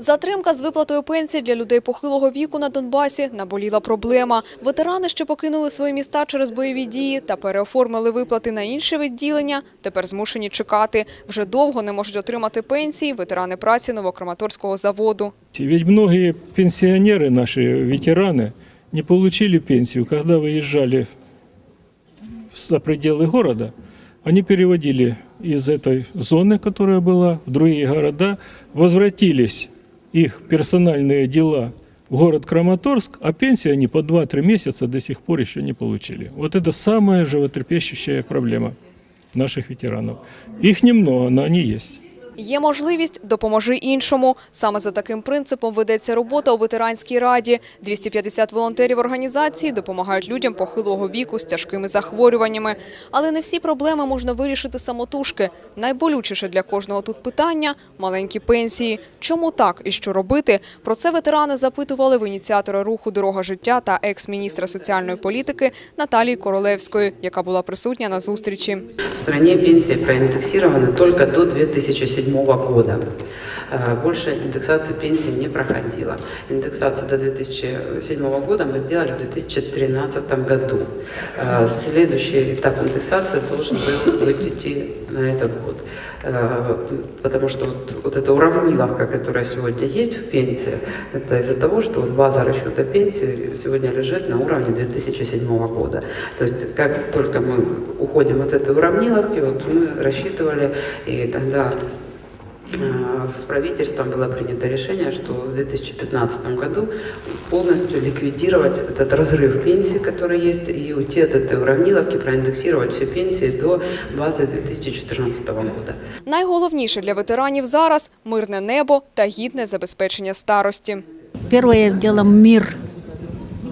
Затримка з виплатою пенсій для людей похилого віку на Донбасі наболіла проблема. Ветерани, що покинули свої міста через бойові дії та переоформили виплати на інші відділення, тепер змушені чекати. Вже довго не можуть отримати пенсії ветерани праці Новокраматорського заводу. Ведь многие пенсионеры, наши ветераны, не получили пенсию, когда выезжали за пределы города. Они переводили из этой зоны, которая была, в другие города, возвратились их персональные дела в город Краматорск, а пенсии они по 2-3 месяца до сих пор еще не получили. Вот это самая животрепещущая проблема наших ветеранов. Их немного, но они есть. Є можливість «допоможи іншому». Саме за таким принципом ведеться робота у ветеранській раді. 250 волонтерів організації допомагають людям похилого віку з тяжкими захворюваннями. Але не всі проблеми можна вирішити самотужки. Найболючіше для кожного тут питання – маленькі пенсії. Чому так і що робити? Про це ветерани запитували в ініціатора руху «Дорога життя» та екс-міністра соціальної політики Наталії Королевської, яка була присутня на зустрічі. В стране пенсии проиндексированы только до 2007 года. Э, Больше индексация пенсий не проходила. Индексацию до 2007 года мы сделали в 2013 году. Э, Следующий этап индексации должен был быть идти на этот год. Э, Потому что вот, вот эта уравниловка, которая сегодня есть в пенсии, это из-за того, что вот база расчета пенсии сегодня лежит на уровне 2007 года. То есть как только мы уходим от этой уравниловки, вот мы рассчитывали, и тогда с правительством было принято решение, что в 2015 году полностью ликвидировать этот разрыв пенсий, который есть, и уйти от этой уравниловки, проиндексировать все пенсии до базы 2014 года. Найголовніше для ветеранів зараз – мирне небо та гідне забезпечення старості. Первое дело мир.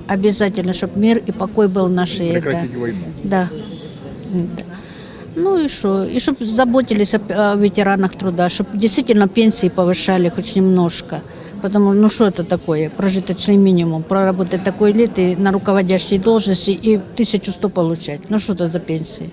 Обязательно, чтобы мир и покой был нашей. Прекратить это. войну. Да. Да. Ну и что? И чтобы заботились о, о ветеранах труда, чтобы действительно пенсии повышали хоть немножко. Потому, ну что это такое, прожиточный минимум, проработать такой лет и на руководящей должности и 1100 получать. Ну что это за пенсии?